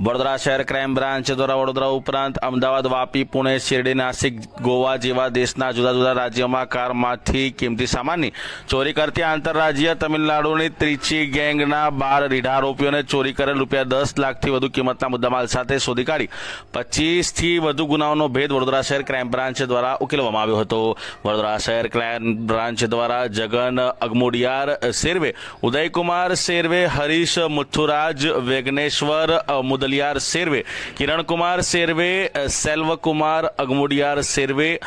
વડોદરા શહેર crime branch દ્વારા વડોદરા ઉપરાંત અમદાવાદ વાપી પુણે શિરડી નાસિક ગોવા જેવા દેશના જુદા જુદા રાજ્યોમાં કારમાંથી કિંમતી સામાનની ચોરી કરતી આંતરરાજ્ય તમિલનાડુની ત્રિચી ગેંગના બાર રીઢા આરોપીઓને ચોરી કરેલ રૂપિયા દસ લાખથી વધુ કિંમતના મુદ્દામાલ સાથે શોધી કાઢી. પચીસથી વધુ ગુનાઓનો ભેદ વડોદરા શહેર ક્રાઇમ બ્રાન્ચ દ્વારા ઉકેલવામાં આવ્યો હતો. વડોદરા શહેર ક્રાઇમ બ્રાન્ચ દ્વારા જગન અગમોડિયાર સેરવે ઉદયકુમાર સેરવે હરીશ મુથુરાજ વેગનેશ્વર અ, મુદલિયાર સેરવે, કિરણકુમાર સેરવે સેલ્વકુમાર અગમોડિયાર સેરવે,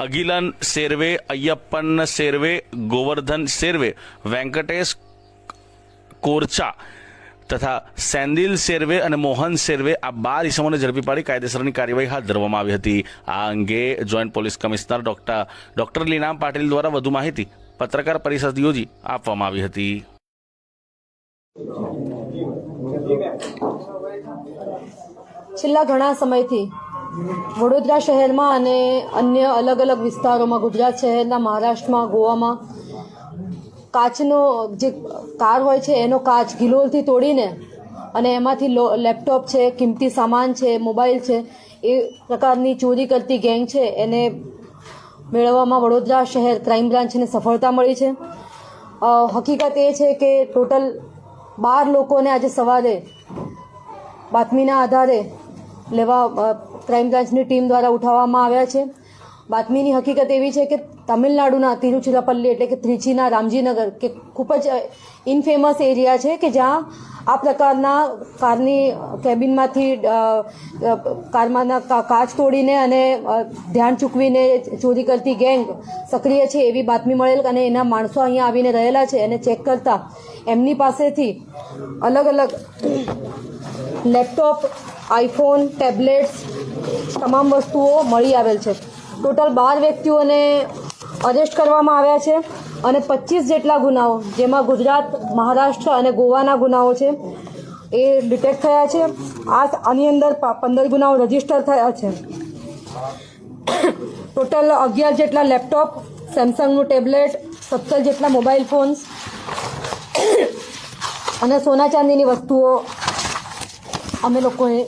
અગિલન સેરવે, અય્યપ્પન સેરવે, ગોવર્ધન સેરવે, વેંકટેશ કોરચા તથા સેન્દિલ સેરવે અને મોહન સેરવે આ બાર ઇસમોને ઝડપી પાડી કાયદેસરની કાર્યવાહી હાથ ધરવામાં આવી હતી. આ અંગે joint police commissioner doctor doctor Leenam Patil દ્વારા વધુ માહિતી પત્રકાર પરિષદ યોજી આપવામાં આવી હતી. છેલ્લા ઘણા સમયથી વડોદરા શહેરમાં અને અન્ય અલગ અલગ વિસ્તારોમાં, ગુજરાત શહેરના મહારાષ્ટ્રમાં, ગોવામાં કાચનો જે કાર હોય છે, એનો કાચ ગિલોલથી તોડીને અને એમાંથી લેપટોપ છે, કિંમતી સામાન છે, મોબાઈલ છે, એ પ્રકારની ચોરી કરતી ગેંગ છે, એને મેળવવામાં વડોદરા શહેર ક્રાઇમ બ્રાન્ચને સફળતા મળી છે. હકીકત એ છે કે ટોટલ બાર લોકોને આજે સવારે બાતમીના આધારે લેવા ક્રાઇમ બ્રાન્ચની ટીમ દ્વારા ઉઠાવવામાં આવ્યા છે. બાતમીની હકીકત એવી છે કે તમિલનાડુના તિરુચિરાપલ્લી એટલે કે ત્રિચીના રામજીનગર, કે ખૂબ જ ઇનફેમસ એરિયા છે કે જ્યાં આ પ્રકારના કારની કેબિનમાંથી કારમાંના કાચ તોડીને અને ધ્યાન ચૂકવીને ચોરી કરતી ગેંગ સક્રિય છે એવી બાતમી મળેલ અને એના માણસો અહીંયા આવીને રહેલા છે અને ચેક કરતા એમની પાસેથી અલગ અલગ લેપટોપ, આઈફોન, ટેબ્લેટ્સ, તમામ વસ્તુઓ મળી આવેલ છે. ટોટલ બાર વ્યક્તિઓને અરેસ્ટ કરવામાં આવ્યા છે અને પચીસ જેટલા ગુનાઓ, જેમાં ગુજરાત, મહારાષ્ટ્ર અને ગોવાના ગુનાઓ છે, એ ડિટેક્ટ થયા છે. આ આની અંદર પંદર ગુનાઓ રજિસ્ટર થયા છે. ટોટલ અગિયાર જેટલા લેપટોપ, સેમસંગનું ટેબ્લેટ, સત્તર જેટલા મોબાઈલ ફોન્સ અને સોના ચાંદીની વસ્તુઓ અમે લોકોએ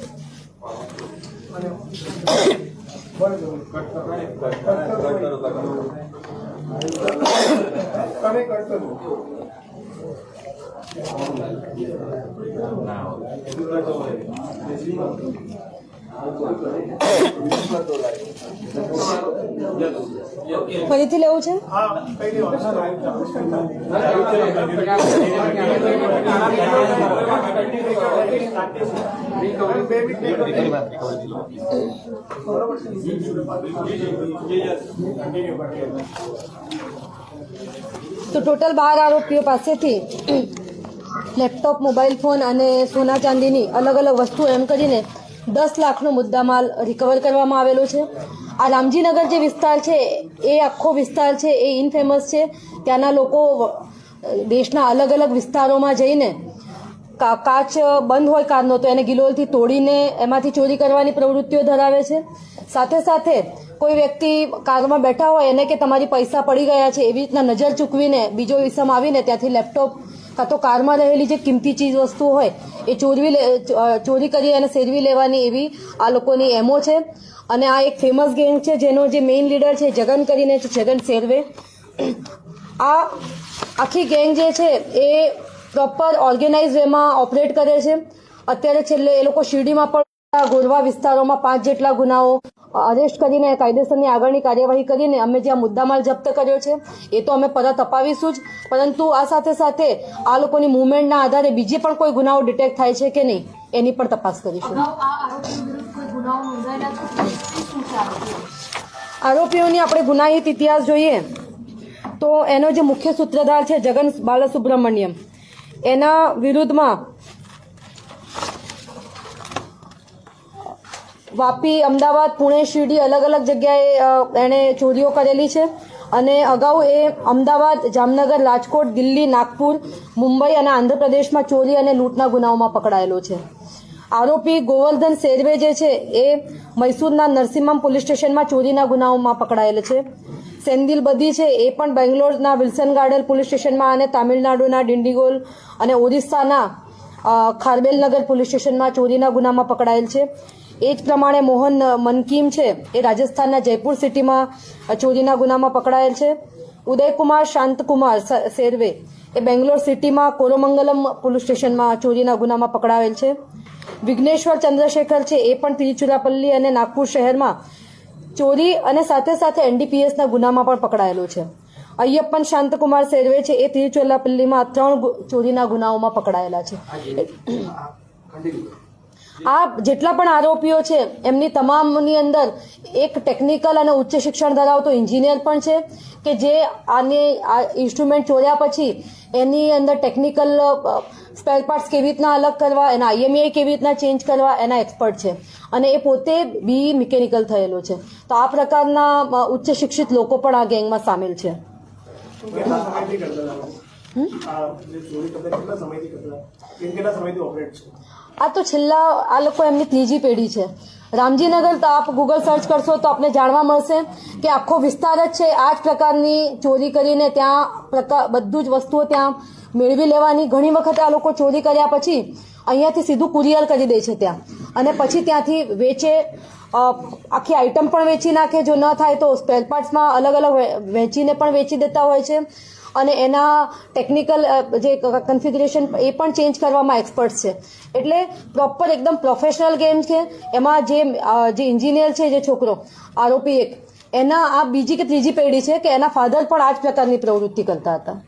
ફરીથી લેવું છે? તો ટોટલ બાર આરોપીઓ પાસેથી લેપટોપ, મોબાઈલ ફોન અને સોના ચાંદીની અલગ અલગ વસ્તુઓ એમ કરીને દસ લાખનો મુદ્દામાલ રિકવર કરવામાં આવેલો છે. આ રામજીનગર જે વિસ્તાર છે, એ આખો વિસ્તાર છે, એ ઇનફેમસ છે. ત્યાંના લોકો દેશના અલગ અલગ વિસ્તારોમાં જઈને કાચ બંધ હોય કારનો, તો એને ગિલોલથી તોડીને એમાંથી ચોરી કરવાની પ્રવૃત્તિઓ ધરાવે છે. સાથે સાથે કોઈ વ્યક્તિ કારમાં બેઠા હોય, એને કે તમારી પૈસા પડી ગયા છે, એવી રીતના નજર ચૂકવીને, બીજો વિસમ આવીને ત્યાંથી લેપટોપ કાં તો કારમાં રહેલી જે કિંમતી ચીજ વસ્તુ હોય, એ ચોરવી ચોરી કરી અને સેરવી લેવાની એવી આ લોકોની એમો છે. અને આ એક ફેમસ ગેંગ છે, જેનો જે મેઇન લીડર છે, જગન કરીને છે, જગન સેરવે. આ આખી ગેંગ જે છે, એ પ્રોપર ઓર્ગેનાઇઝ વેમાં ઓપરેટ કરે છે. અત્યારે છેલ્લે એ લોકો શિરડીમાં પણ ગોરવા વિસ્તારોમાં પાંચ જેટલા ગુનાઓ અરેસ્ટ કરીને કાયદેસરની આગળની કાર્યવાહી કરીને અમે જે આ મુદ્દામાલ જપ્ત કર્યો છે એ તો અમે પરત અપાવીશું જ. પરંતુ આ સાથે સાથે આ લોકોની મુવમેન્ટના આધારે બીજી પણ કોઈ ગુનાઓ ડિટેક્ટ થાય છે કે નહીં એની પણ તપાસ કરીશું. આરોપીઓની આપણે ગુનાહિત ઇતિહાસ જોઈએ તો એનો જે મુખ્ય સૂત્રધાર છે જગન બાલસુબ્રમણ્યમ એના વિરુદ્ધમાં વાપી, અમદાવાદ, પુણે, શિરડી અલગ અલગ જગ્યાએ એણે ચોરીઓ કરેલી છે. અને અગાઉ એ અમદાવાદ, જામનગર, રાજકોટ, દિલ્હી, નાગપુર, મુંબઈ અને આંધ્રપ્રદેશમાં ચોરી અને લૂંટના ગુનાઓમાં પકડાયેલો છે. આરોપી ગોવર્ધન સેરવે જે છે એ મૈસૂરના નરસિમ્હમ પોલીસ સ્ટેશનમાં ચોરીના ગુનાઓમાં પકડાયેલ છે. સેન્દિલ બદી છે એ પણ બેંગ્લોરના વિલ્સન ગાર્ડન પોલીસ સ્ટેશનમાં અને તામિલનાડુના ડિંડીગોલ અને ઓરિસ્સાના ખારબેલનગર પોલીસ સ્ટેશનમાં ચોરીના ગુનામાં પકડાયેલ છે. એ જ પ્રમાણે મોહન મનકીમ છે, એ રાજસ્થાનના જયપુર સિટીમાં ચોરીના ગુનામાં પકડાયેલ છે. ઉદયકુમાર શાંતકુમાર સેરવે એ બેંગ્લોર સિટીમાં કોરોમંગલમ પોલીસ સ્ટેશનમાં ચોરીના ગુનામાં પકડાયેલ છે. વિઘ્નેશ્વર ચંદ્રશેખર છે, એ પણ તિરુચિરાપલ્લી અને નાગપુર શહેરમાં ચોરી અને સાથે સાથે એનડીપીએસના ગુનામાં પણ પકડાયેલો છે. અય્યપ્પન, શાંતકુમાર સેરવે છે, એ તિરુચોલાપલ્લીમાં ત્રણ ચોરીના ગુનાઓમાં પકડાયેલા છે. આ જેટલા પણ આરોપીઓ છે, એમની તમામની અંદર એક ટેકનિકલ અને ઉચ્ચ શિક્ષણ ધરાવતો એન્જિનિયર પણ છે, કે જે આને આ ઇન્સ્ટ્રુમેન્ટ ચોર્યા પછી એની અંદર ટેકનિકલ સ્પેર પાર્ટ્સ કેવી રીતના અલગ કરવા, એના આઈએમઆઈ કેવી રીતના ચેન્જ કરવા, એના એક્સપર્ટ છે. અને એ પોતે બી મિકેનિકલ થયેલો છે. તો આ પ્રકારના ઉચ્ચ શિક્ષિત લોકો પણ આ ગેંગમાં સામેલ છે કેટલા સમયથી કરતા હતા આ તો છેલ્લા આ લોકો એમની ત્રીજી પેઢી છે. રામજીનગર તો આપ ગૂગલ સર્ચ કરશો તો આપને જાણવા મળશે કે આખો વિસ્તાર જ છે. આ જ પ્રકારની ચોરી કરીને ત્યાં પ્રકાર બધું જ વસ્તુઓ ત્યાં મેળવી લેવાની. ઘણી વખત આ લોકો ચોરી કર્યા પછી અહીંયાથી સીધું કુરિયર કરી દે છે ત્યાં. અને પછી ત્યાંથી વેચે આખી આઈટમ પણ વેચી નાખે, જો ન થાય તો સ્પેર પાર્ટ્સમાં અલગ અલગ વેચીને પણ વેચી દેતા હોય છે. અને એના ટેકનિકલ જે કન્ફિગ્યુરેશન એ પણ ચેન્જ કરવામાં એક્સપર્ટ છે. એટલે પ્રોપર એકદમ પ્રોફેશનલ ગેમ છે. એમાં જે જે ઇન્જિનિયર છે, જે છોકરો, આરોપી એક, એના આ બીજી કે ત્રીજી પેઢી છે કે એના ફાધર પણ આ જ પ્રકારની પ્રવૃત્તિ કરતા હતા.